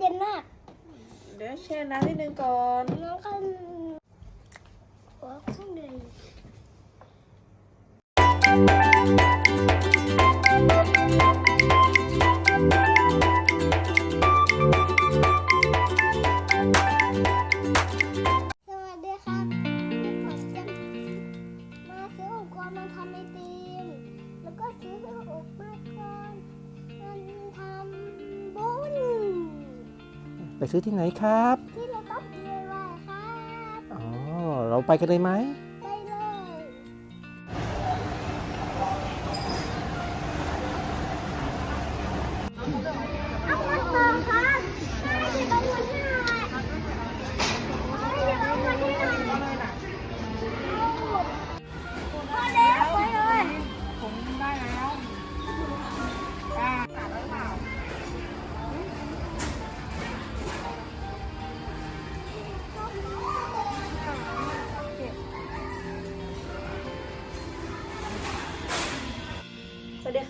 เย็นมาก เดี๋ยวแช่น้ำนิดนึงก่อน น้องก็โอ้ข้างใน ไปซื้อที่ไหนครับ ที่เราต้องเรียนไว้ครับ อ๋อ เราไปกันเลยไหม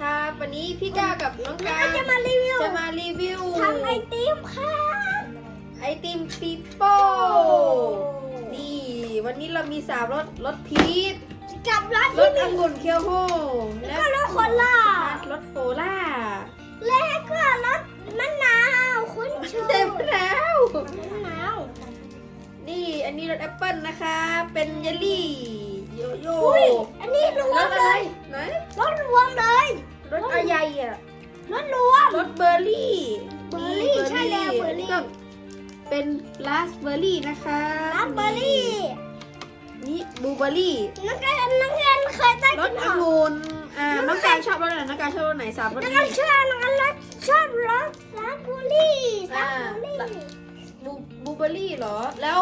สวัสดีครับ วันนี้พี่ก้าวกับน้องแล้วกาก็รจะมารีวิว จะมารีวิวทำไอติมครับไอติมปีโป้นี่ วันนี้เรามีสามรสรสพีชกับรสรที่สมีองุ่นเคียวโฮแล้และวก็รสโคล่ารสโคล่าแล้วก็รสมะนาวคุณชูเต็มแล้วมะนาวนี่อันนี้รสแอปเปิลนะคะ เป็นเยลลี่โยโย่อุ้ยอันนี้รรวมสอะเลไรยไหนรสรวมเลย รสอะไรอะรสรวม รสเบอร์รี่เบอร์รี่นี่ใช่แล้วเบอร์รี่นนี้ก็เป็นราสเบอร์รี่นะคะราสเบอร์รี่นี่บลูเบอร์รี่ นักเรียนนักเรียนเคยได้รกิสนอหอมงุ่นอ่า น้องการชอบรสไหนน้องการชอบรสไหนสามรสนักนี้เรียนชอบนักเรียนชอบรสราสเบอร์รี่ราสเบอร์รี่อ่า บลูบลูเบอร์รี่เหรอ แล้ว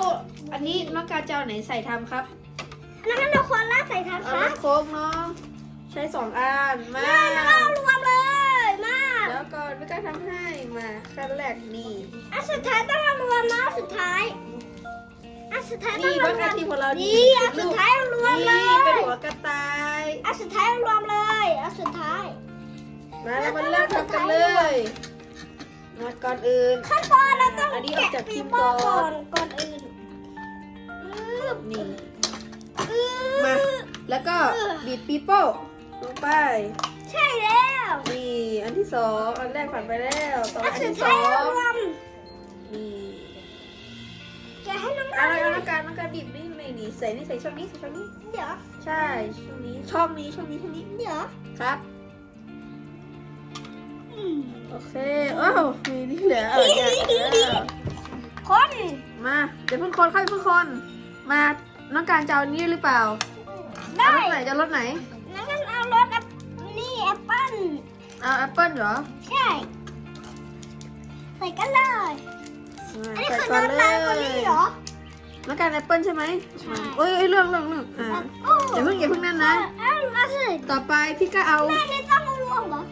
อันนี้น้องการจะเอาไหนใส่ทำครับ นักเรียนทุกคนราดใส่ทานเอาครรับสโค้กเนาะ ใช้สองอันมามาแล้วก็รวมเลยมาแล้วก็ไม่กล้าทำให้มาขั้นแรกนี่อันสุดท้ายต้องมารวมนะอันสุดท้ายอันสุดท้ายต้องนี่มารสวอามทิตย์ของเรานี่อันสุดท้ายรวมเลนี่เป็นยหัวกระต่ายอันสุดท้ายรวมเลยอันสุดท้าย มาเรามาเริ่มทำกันเลยมาก่อนอื่น ขั้นตอนเราต้องอันนี้ออกจากแกะพิปีมพ์โป้ก่ก่ออน นก่อนอื่นอึ๊บนี่อึ๊บมา แล้วก็บีบปีโป้ ลงไป ใช่แล้วนี่อันที่สองอันแรกผ่านไปแล้วต่ออันอันสุดที่สท้าอยงรวมนี่แกะให้น้องอะไรเอาน้ำการน้ำการบีบนี่นี่นี่ใส่นี่ใส่ช่องนี้ใส่ช่องนี้ เดี๋ยวใช่ช่องนี้ช่องนี้ช่องนี้ช่องนี้เดี๋ยวครับ อืมโอเคโอ้าวมีนี่เหลือเออเดี๋ยวเดี๋ยวคนมาเดี๋ยวเพิ่งคนเข้าเพิ่งคน มาน้องการจะเอาอันนี้หรือเปล่าได้เอารถไหนจะเอารถไหน อปเปิ้ลเอาแอปเปิลเหรอใช่ใส่กันเลยมาอันนี้ใส่คือก่อนรสเลลายเบอร์รี่เหรอน้องการแอปเปิลใช่ไหมใช่เอ้ยเอ้ยเรื่องเรื่องเรื่องอ่าโอ้อย่าเพิ่งอย่าเพิ่งนั่นนะเอามาสิต่อไปพี่ก็เอาแม่ไม่ต้องเอารวมเหรอ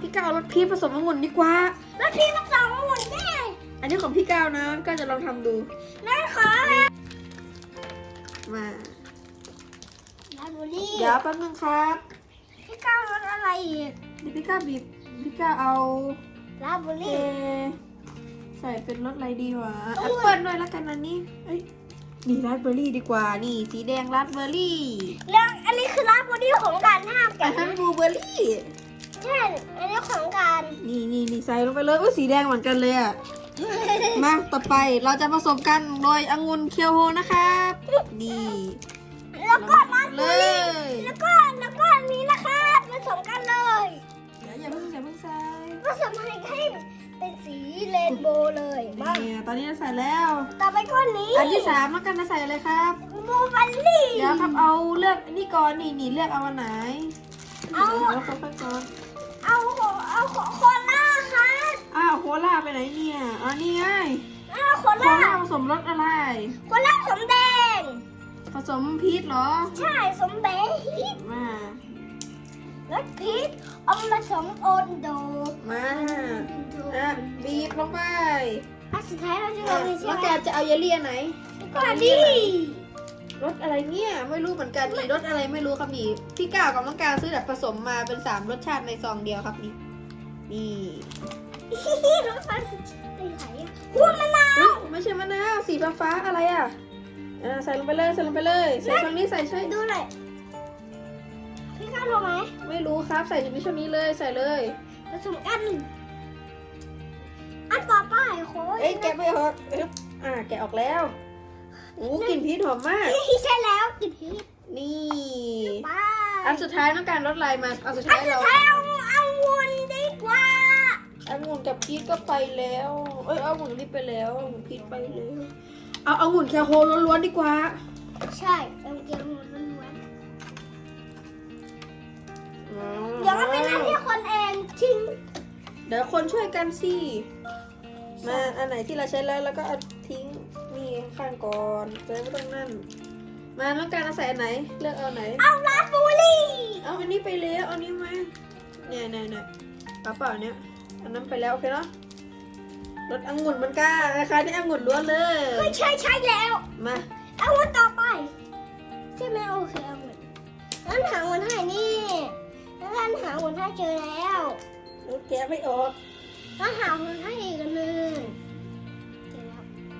พี่ก็เอารสพีชผสมองุ่นดีกว่าแล้วพี่มาสองหมุนได้อันนี้ของพี่ก้าวนะก็จะลองทำดูแม่ขอมาลาเบอร์รี่เดี๋ยวแป๊บนึงครับ พี่ก้าวรสอะไรอีกเดี๋ยวพี่ก้าวบีบพี่ก้าวเอาลาเบอร์เอรี่ใส่เป็นรสอะไรดีวะโอ้แอยปเปิลด้วยแล้วกันอันนี้เอ้ยนี่ราสเบอร์รี่ดีกว่านี่สีแดงราสเบอร์รี่แล้วอันนี้คือลาเบอร์รี่ของการห้ามแต่แกะทั้งบลูเบอร์รี่ใช่อันนี้ของการนี่นี่นี่ใส่ลงไปเลยอุ้ยสีแดงเหมือนกันเลยอะมาต่อไปเราจะผสมกันโดยองุ่นเคียวโฮนะครับนี่ อนนี้เราใส่แล้ว ต่อไปก้อนนี้อันที่สามแล้วกันจะใส่อะไรครับบลูเบอร์รี่เดี๋ยวครับเอาเลือกอันนี่ก่อนนี่นี่เลือกเอาอันไหนเอาดี๋ยวค่อยๆก่อนเอาเอาโคล่าค่ะอ้าวโคล่าไปไหนเนี่ยอ๋อนี่ไงเอาโคโคล่าล่าผสมรสอะไรโคล่าสมแดงผสมพีชเหรอ ใช่สมแดงพีชมารสพีชเอามาสมโอนโดมาอะบีบลงไป อันสุดท้ายเราจะลอะงในใช่แล้วไหมแกจะเอาเยลลี่อันไหนก่อนดิรสอะไรเนี่ย ไม่รู้เหมือนกันนี่รสอะไรไม่รู้ครับนี่พี่ก้าวกับน้องการซื้อแบบผสมมาเป็นสามรสชาติในซองเดียวครับนี่นี่รสฟันตีไข่สีฟ้าฟ้าๆอะไรอะอ่าใส่ลงไปเลยใส่ลงไปเลยใส่ช่องนี้ใส่ใช่ดูหน่อยพี่ก้าวรู้ไหมไม่รู้ครับใส่ในช่องนี้เลยใส่เลย ผสมกันอันต่อไปโค้ยเอ้ยแกะไม่ออกอึ๊บอ่าแกะออกแล้วโอ้กลิ่นพีชหอมมาก ใช่แล้วกินพีชนี่ไปอันสุดท้ายต้องการลดลายมาเอาสุดอัท้านยสุดเราท้ายเอาเอาวนดีกว่าองุ่นกับพีชก็ไปแล้ว เอ้ยเอาองุ่นรีบไปแล้วองุ่นพีชไปแล้ว เอาเอาองุ่นแคโฮล้วนๆดีกว่า ใช่เอาเกลียววนล้วนๆเดี๋ยวมันเป็นหน้าที่คนเองทิ้งเดี๋ยวคนช่วยกันสิ มาอันไหนที่เราใช้แล้วแล้วก็เอาทิ้งนี่ข้างก่อนจะได้ไม่ต้องนั่น มาต้องการเอาใส่อันไหน เลือกเอาไหน เอาลาสบูรี่เอาอันนี้ไปแล้วเอาอันนี้มาเนี่ยเนี่ยเนี่ยเอาเปล่าเนี่ยอันนั้นไปแล้วโอเคเนาะรสองุ่นมันก้านะคะ นี่องุ่นล้วนเลยไม่ใช่ใช่แล้ว มาเอาวนต่อไปใช่ไหมโอเคเอาวนงั้นหาวนให้นี่งั้นหาวนให้เจอแล้วรสแกะไม่ออกก็หาวนให้อีกอันหนึงเจอ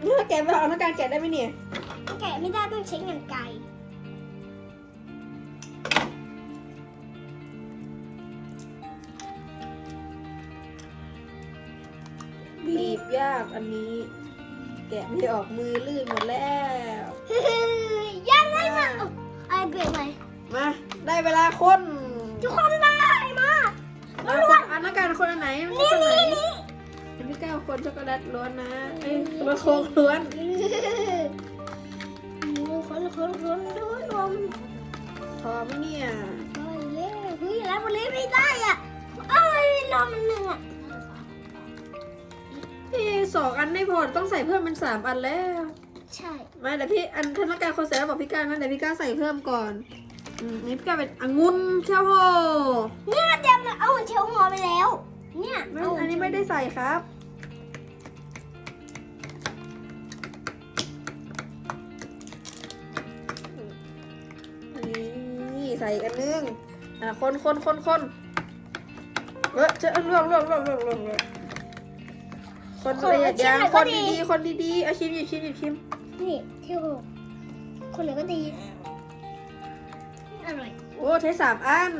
แล้วถ้าแกะไม่ออกต้องการแกะได้ไหมเนี่ยแกะไม่ได้ต้องใช้เงินไกลบีบยากอันนี้ แกะไม่ออกมือลื่นหมดแล้วยังไม่มาเอาไอเบรกไหมมา ได้เวลาคนทุกคนได้มามาคนอันต้องการคนอันไหนมันนี่ คนช็อกโกแลตล้วนนะเอ้ยมาโค้งล้วนคนคนคนดูนมพอไหมเนี่ยเฮ้ยเฮ้ยแล้ววันนี้ไม่ได้อะเอ้ยนมหนึ่งอะพี่สองอันไม่พอต้องใส่เพิ่มเป็นสามอันแล้ว ใช่มาเดี๋ยวพี่อันถ้าต้องการคนใส่แล้วบอกพี่ก้านะเดี๋ยวพี่ก้าใส่เพิ่มก่อนอืมนี่พี่ก้าเป็นองุ่นเคียวโฮเนี่ยเดี๋ยมเอาเชลหัวไปแล้ว เนี่ยอันนี้ไม่ได้ใส่ครับ ส่อีกอันนึงอะคนคนคนคนเออจะรวมรวมรวมรวมรวมรวมคนละเอียดยางคนดีๆคนดีๆเอาชิมหยิบชิมหยิบชิมนี่เชลหัวคนไหนก็ดี อร่อย โอ้ใช้สามอัน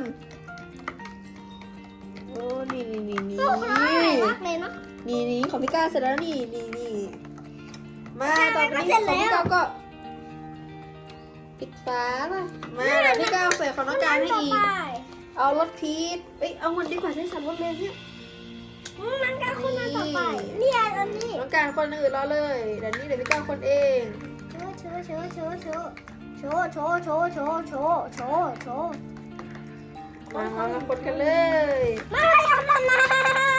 โอ้นี่นี่นี่นี่โอ้คนอร่อยมากเลยเนาะนี่นี่ของพี่ก้าเสร็จแล้วนี่นี่นี่มาต่อไปก็นี้เสร็จของพี่แล้ก้าวก็ ปิดฝามามาเดี๋ยวพี่ก้าวใส่ของน้องการให้อีก เอารสพีชเอ้ยเอาเงินดีกว่าใช้สามรสเลยเนี่ยมันก็คนมาต่อไปเนี่ยอันนี้น้องการคนอื่นรอเลยเดี๋ยวนี้เดี๋ยวพี่ก้าวคนเองโชว์โชว์โชว์โชว์โชว์โชว์โชว์โชว์โชว์โชว์โชว์โชว์มามามาคนกันเลยไม่ทำมันมามา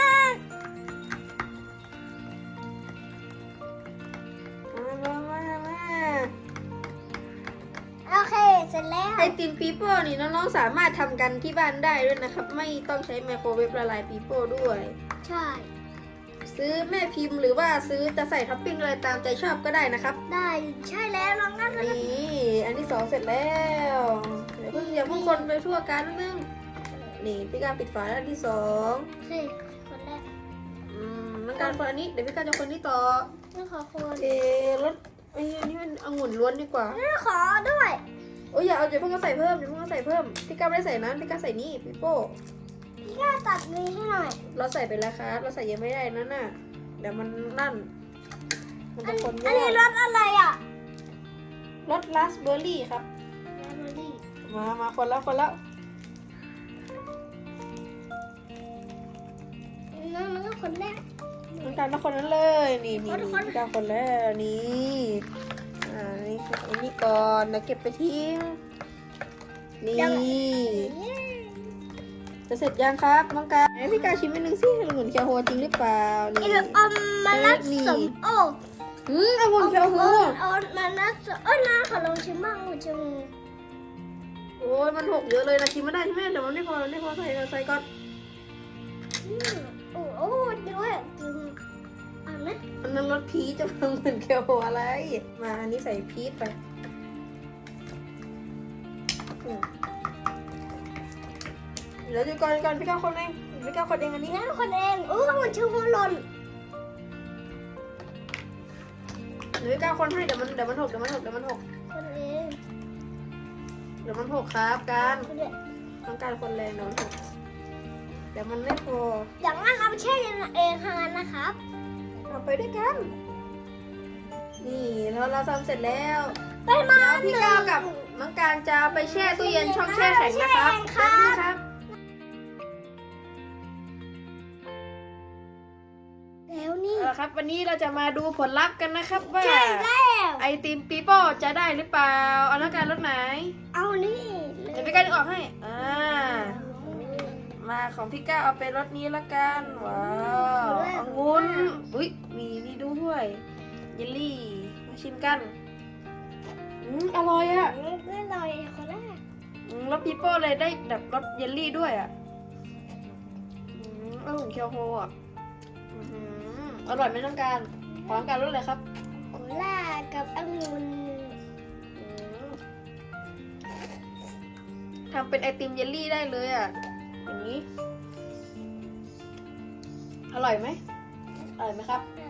แล้วไอติมปีโป้นี่น้องๆสามารถทำกันที่บ้านได้ด้วยนะครับ ไม่ต้องใช้ไมโครเวฟละลายปีโป้ด้วย ใช่ ซื้อแม่พิมพ์หรือว่าซื้อจะใส่ท็อปปิ้งอะไรตามใจชอบก็ได้นะครับ ได้ใช่แล้วลองนั่นเลยนี่อันที่สองเสร็จแล้วเดี๋ยวเพิ่งอย่าเพิ่งคนไปทั่วกันนิดนึงนี่พี่การปิดฝาแล้วอันที่สองโอเคคนแรกอืมน้องการคนอันนี้เดี๋ยวพี่การจะคนที่ต่อนี่ขอคนเอรสไอ้อันนี้มันองุ่นล้วนดีกว่า นี่ขอด้วยโอ้ยอย่าเอาอย่าเพิ่งเอาใส่เพิ่มอย่าเพิ่งเอาใส่เพิ่มพี่การไม่ได้ใส่นั้นพี่การใส่นี่พี่โป้พี่ก้าตัดนี้ให้หน่อยเราใส่ไปแล้วครับเราใส่เยังไม่ได้นั่นน่ะเดี๋ยวมันนั่น มันอัจะนคนอันนี้ยากรสอะไรอะรสราสเบอร์รี่ครับ ราสเบอร์รี่มามาคนแล้วคนแล้วนั่นมันก็คนแรก น้องการมาคนนั้นเลย นี่นี่คนนี่คนน้องการคนแล้วนี่ อ่านี่อันนี้ก่อนเดี๋ยวเก็บไปทิ้ง นี่จะเสร็จยังครับน้องการไหนพี่การชิมนิดนึงสิองุ่นเคียวโฮจริงหรือเปล่านี่อีกอมมาลัดสมโออืมองุ่นเคียวโฮเอามาลัดสมโอ้ยน้าขอลองชิมบ้างชิมโอ้ยมันหกเยอะเลยนะชิมไม่ได้ใช่ไหมเดี๋ยวมันไม่พอมันไม่พอใส่ใส่ก่อน รสพีชจะเป็นเหมือนเคียวโฮอะไร มาอันนี้ใส่พีชไปอืมเดี๋ยวดูก่อนก่อนพี่ก้าวคนเองพี่ก้าวคนเองอันนี้นี่คนเองโอ้มันชื่อหัวหล่นนหรือก้าวคนให้เดี๋ยวมันเดี๋ยวมันหกเดี๋ยวมันหกเดี๋ยวมันหกคนเองเดี๋ยวมันหกครับการคนเดียวต้องการคนแรงเดี๋ยวมันหกเดี๋ยวมันไม่พออย่างนั้นเอาไปแช่เย็นเองทางนั้นนะครับเอา ไปด้วยกัน นี่แล้วเราทำเสร็จแล้วไปมาแล้วพี่ก้าวกับน้องการจะเอาไปแช่ตู้เย็นช่องแช่แข็งนะครับแช่แข็งครับ แป๊บนึงครับ แล้วนี่เอาละครับ วันนี้เราจะมาดูผลลัพธ์กันนะครับว่า ใช่แล้วไอติมปีโป้จะได้หรือเปล่า เอาน้องการรถไหน เอานี่เดี๋ยวพี่ก้าวดึงออกให้ อ่า มาของพี่ก้าวเอาไปรถนี้ละกัน ว้าวองุ่นอุ้ย มีนี่ด้วยเยลลี่มาชิมกันอืมอร่อยอะไม่ลอยคนแรกอืมแล้วปีโป้เลยได้แบบรสเยลลี่ด้วยอะอืมอร่อยเคียวโฮอะอื้อหืออร่อยไหมน้องการขอน้องการรสเลยครับโคล่ากับองุ่นอืมทำเป็นไอติมเยลลี่ได้เลยอะอย่างนี้ อร่อยไหมอร่อยไหมครับอื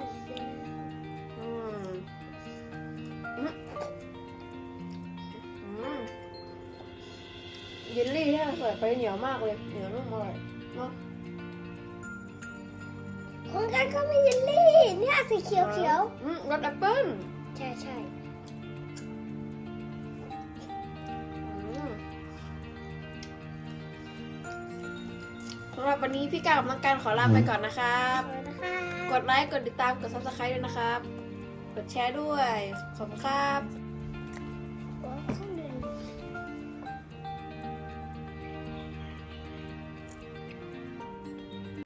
เยลลี่ที่เราใส่ไปเหนียวมากเลย เหนียวนุ่มอร่อยเนาะของกันก็มีเยลลี่ เนี่ยสีเขียวเขียวอืมรสแอปเปิ้ลๆใช่ใช่อืมสำหรับวันนี้พี่กาวกับน้องการขอลาไปก่อนนะครับขอบคุณนะคะกดไลค์ กดติดตาม กด subscribe ด้วยนะครับ กดแชร์ด้วยขอบคุณครับ